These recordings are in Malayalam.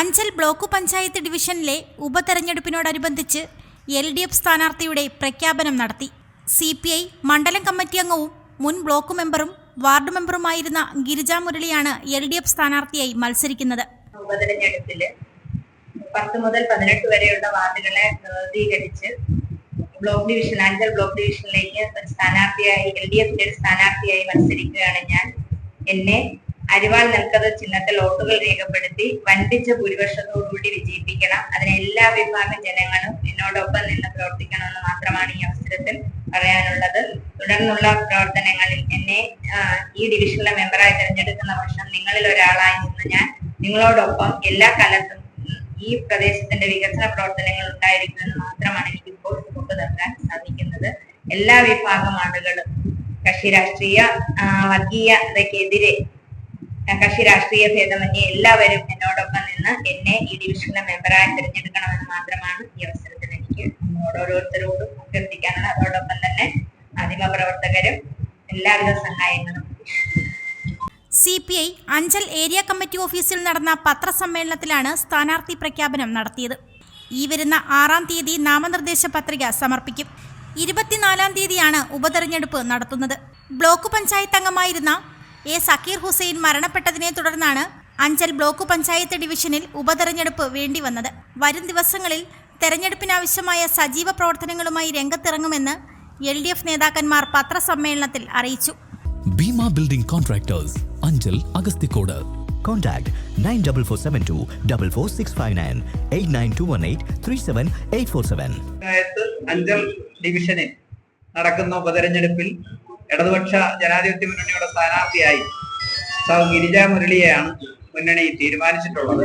അഞ്ചൽ ബ്ലോക്ക് പഞ്ചായത്ത് ഡിവിഷനിലെ ഉപതെരഞ്ഞെടുപ്പിനോടനുബന്ധിച്ച് എൽ ഡി എഫ് സ്ഥാനാർത്ഥിയുടെ പ്രഖ്യാപനം നടത്തി. സി പി ഐ മണ്ഡലം കമ്മിറ്റി അംഗവും മുൻ ബ്ലോക്ക് മെമ്പറും വാർഡ് മെമ്പറുമായിരുന്ന ഗിരിജ മുരളിയാണ് എൽ ഡി എഫ് സ്ഥാനാർത്ഥിയായി മത്സരിക്കുന്നത്. ഉപതെരഞ്ഞെടുപ്പിൽ പത്ത് മുതൽ പതിനെട്ട് വരെയുള്ള വാർഡുകളെ പ്രതിനിധീകരിച്ച് ബ്ലോക്ക് ഡിവിഷൻ അഞ്ചൽ ബ്ലോക്ക് ഡിവിഷനിലേക്ക് സ്ഥാനാർത്ഥിയായി എൽ ഡി എഫിന്റെ സ്ഥാനാർത്ഥിയായി മത്സരിക്കുകയാണ് ഞാൻ. എന്നെ അരിവാൾ നിൽക്കത് ചിഹ്നത്തിൽ വോട്ടുകൾ രേഖപ്പെടുത്തി വൻപിച്ച ഭൂരിപക്ഷത്തോടുകൂടി വിജയിപ്പിക്കണം. അതിന് എല്ലാ വിഭാഗം ജനങ്ങളും എന്നോടൊപ്പം നിന്ന് പ്രവർത്തിക്കണമെന്ന് മാത്രമാണ് ഈ അവസരത്തിൽ പറയാനുള്ളത്. തുടർന്നുള്ള പ്രവർത്തനങ്ങളിൽ എന്നെ ഈ ഡിവിഷനിലെ മെമ്പറായി തിരഞ്ഞെടുക്കുന്ന വർഷം നിങ്ങളിൽ ഒരാളായി നിന്ന് ഞാൻ നിങ്ങളോടൊപ്പം എല്ലാ കാലത്തും ഈ പ്രദേശത്തിന്റെ വികസന പ്രവർത്തനങ്ങൾ ഉണ്ടായിരിക്കുമെന്ന് മാത്രമാണ് എനിക്ക് ഇപ്പോൾ നൽകാൻ സാധിക്കുന്നത്. എല്ലാ വിഭാഗം ആളുകളും കക്ഷി രാഷ്ട്രീയ വർഗീയതയ്ക്കെതിരെ കക്ഷി രാഷ്ട്രീയ ഭേദമന്യേ എല്ലാവരും എന്നോടൊപ്പം നിന്ന് എന്നെ ഈ ഡിവിഷനിലെ മെമ്പറായി തിരഞ്ഞെടുക്കണമെന്ന് മാത്രമാണ് ഈ അവസരത്തിൽ എനിക്ക് ഓരോരുത്തരോടും അഭ്യർത്ഥിക്കാനുള്ള അതോടൊപ്പം തന്നെ മാധ്യമ പ്രവർത്തകരും എല്ലാവിധ സഹായങ്ങളും C P I Anchal area committee ഓഫീസിൽ നടന്ന പത്രസമ്മേളനത്തിലാണ് സ്ഥാനാർത്ഥി പ്രഖ്യാപനം നടത്തിയത്. ഈ വരുന്ന ആറാം തീയതി നാമനിർദ്ദേശ പത്രിക സമർപ്പിക്കും. ഇരുപത്തിനാലാം തീയതിയാണ് ഉപതെരഞ്ഞെടുപ്പ് നടത്തുന്നത്. ബ്ലോക്ക് പഞ്ചായത്ത് അംഗമായിരുന്ന എ സക്കീർ ഹുസൈൻ മരണപ്പെട്ടതിനെ തുടർന്നാണ് അഞ്ചൽ ബ്ലോക്ക് പഞ്ചായത്ത് ഡിവിഷനിൽ ഉപതെരഞ്ഞെടുപ്പ് വേണ്ടിവന്നത്. വരും ദിവസങ്ങളിൽ തെരഞ്ഞെടുപ്പിനാവശ്യമായ സജീവ പ്രവർത്തനങ്ങളുമായി രംഗത്തിറങ്ങുമെന്ന് എൽ ഡി എഫ് നേതാക്കന്മാർ പത്രസമ്മേളനത്തിൽ അറിയിച്ചു. Bhima building contractors Anchal Agasthikode. Contact 94472 44659 89218 37847. Panchayat Anchal ഡിവിഷനിൽ നടക്കുന്ന ഉപതെരഞ്ഞെടുപ്പിൽ ഇടതുപക്ഷ ജനാധിപത്യ മുന്നണിയുടെ സ്ഥാനാർത്ഥിയായി സൗ ഗിരിജ മുരളിയെയാണ് മുന്നണി തീരുമാനിച്ചിട്ടുള്ളത്.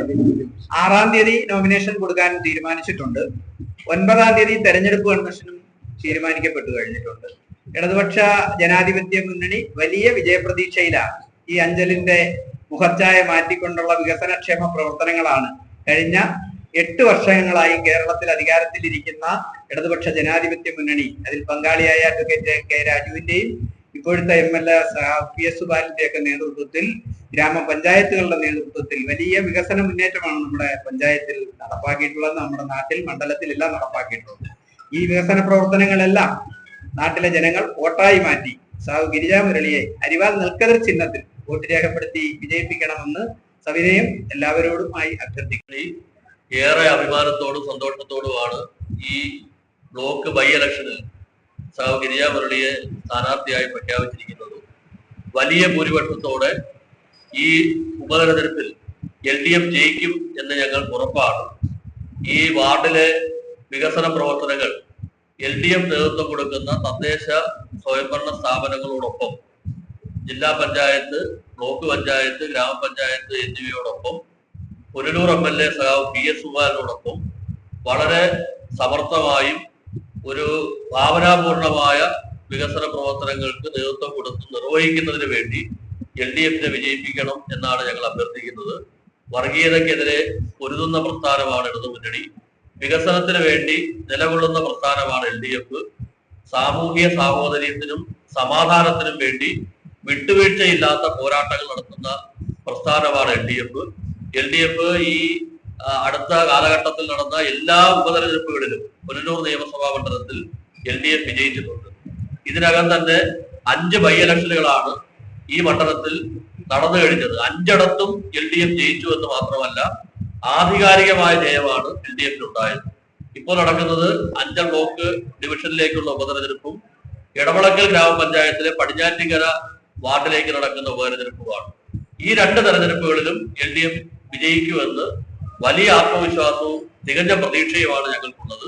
ആറാം തീയതി നോമിനേഷൻ കൊടുക്കാൻ തീരുമാനിച്ചിട്ടുണ്ട്. ഒൻപതാം തീയതി തെരഞ്ഞെടുപ്പ് കൺവെൻഷനും തീരുമാനിക്കപ്പെട്ടു കഴിഞ്ഞിട്ടുണ്ട്. ഇടതുപക്ഷ ജനാധിപത്യ മുന്നണി വലിയ വിജയപ്രതീക്ഷയിലാണ്. ഈ അഞ്ചലിന്റെ മുഖച്ഛായ മാറ്റിക്കൊണ്ടുള്ള വികസനക്ഷേമ പ്രവർത്തനങ്ങളാണ് കഴിഞ്ഞ എട്ട് വർഷങ്ങളായി കേരളത്തിൽ അധികാരത്തിലിരിക്കുന്ന ഇടതുപക്ഷ ജനാധിപത്യ മുന്നണി അതിൽ പങ്കാളിയായ അഡ്വക്കേറ്റ് കെ രാജുവിന്റെയും ഇപ്പോഴത്തെ M L A P S സുബാലിന്റെ ഒക്കെ നേതൃത്വത്തിൽ ഗ്രാമപഞ്ചായത്തുകളുടെ നേതൃത്വത്തിൽ വലിയ വികസന മുന്നേറ്റമാണ് നമ്മുടെ പഞ്ചായത്തിൽ നടപ്പാക്കിയിട്ടുള്ളത്. നമ്മുടെ നാട്ടിൽ മണ്ഡലത്തിലെല്ലാം നടപ്പാക്കിയിട്ടുള്ളത് ഈ വികസന പ്രവർത്തനങ്ങളെല്ലാം നാട്ടിലെ ജനങ്ങൾ വോട്ടായി മാറ്റി സാഹു ഗിരിജാ മുരളിയെ അരിവാൾ നിൽക്കതിർ ചിഹ്നത്തിൽ വോട്ട് രേഖപ്പെടുത്തി വിജയിപ്പിക്കണമെന്ന് സവിനയം എല്ലാവരോടുമായി അഭ്യർത്ഥിക്കുന്നു. ഏറെ അഭിമാനത്തോടും സന്തോഷത്തോടുമാണ് ഈ ബ്ലോക്ക് ബൈ ഇലക്ഷനിൽ സാഹു ഗിരിജ മുരളിയെ സ്ഥാനാർത്ഥിയായി പ്രഖ്യാപിച്ചിരിക്കുന്നത്. വലിയ ഭൂരിപക്ഷത്തോടെ ഈ ഉപതെരഞ്ഞെടുപ്പിൽ എൽ ഡി എഫ് ജയിക്കും എന്ന് ഞങ്ങൾ ഉറപ്പാണ്. ഈ വാർഡിലെ വികസന പ്രവർത്തനങ്ങൾ എൽ ഡി എഫ് നേതൃത്വം കൊടുക്കുന്ന തദ്ദേശ സ്വയംഭരണ സ്ഥാപനങ്ങളോടൊപ്പം ജില്ലാ പഞ്ചായത്ത് ബ്ലോക്ക് പഞ്ചായത്ത് ഗ്രാമപഞ്ചായത്ത് എന്നിവയോടൊപ്പം പുനലൂർ എം എൽ എ സഹാവ് പി എസ് സുബാലിനോടൊപ്പം വളരെ സമർത്ഥമായും ഒരു ഭാവനാപൂർണമായ വികസന പ്രവർത്തനങ്ങൾക്ക് നേതൃത്വം കൊടുത്ത് നിർവഹിക്കുന്നതിന് വേണ്ടി എൽ ഡി എഫിനെ വിജയിപ്പിക്കണം എന്നാണ് ഞങ്ങൾ അഭ്യർത്ഥിക്കുന്നത്. വർഗീയതക്കെതിരെ പൊരുതുന്ന പ്രസ്ഥാനമാണ് ഇടതു മുന്നണി. വികസനത്തിന് വേണ്ടി നിലകൊള്ളുന്ന പ്രസ്ഥാനമാണ് എൽ ഡി എഫ്. സാമൂഹിക സാഹോദര്യത്തിനും സമാധാനത്തിനും വേണ്ടി വിട്ടുവീഴ്ചയില്ലാത്ത പോരാട്ടങ്ങൾ നടത്തുന്ന പ്രസ്ഥാനമാണ് L D F. L D F ഈ അടുത്ത കാലഘട്ടത്തിൽ നടന്ന എല്ലാ ഉപതെരഞ്ഞെടുപ്പുകളിലും പുനലൂർ നിയമസഭാ മണ്ഡലത്തിൽ എൽ ഡി എഫ് വിജയിച്ചിട്ടുണ്ട്. ഇതിനകം തന്നെ അഞ്ച് ബൈ ഇലക്ഷനുകളാണ് ഈ മണ്ഡലത്തിൽ നടന്നു കഴിഞ്ഞത്. അഞ്ചിടത്തും എൽ ഡി എഫ് ജയിച്ചു എന്ന് മാത്രമല്ല ആധികാരികമായ ജയമാണ് എൽ ഡി എഫിനുണ്ടായത് ഇപ്പോൾ നടക്കുന്നത് അഞ്ചൽ ബ്ലോക്ക് ഡിവിഷനിലേക്കുള്ള ഉപതെരഞ്ഞെടുപ്പും ഇടവളക്കൽ ഗ്രാമപഞ്ചായത്തിലെ പടിഞ്ഞാറ്റിങ്കര വാർഡിലേക്ക് നടക്കുന്ന ഉപതെരഞ്ഞെടുപ്പുമാണ്. ഈ രണ്ട് തെരഞ്ഞെടുപ്പുകളിലും എൽ ഡി എഫ് വിജയിക്കുമെന്ന് വലിയ ആത്മവിശ്വാസവും തികഞ്ഞ പ്രതീക്ഷയുമാണ് ഞങ്ങൾക്കുള്ളത്.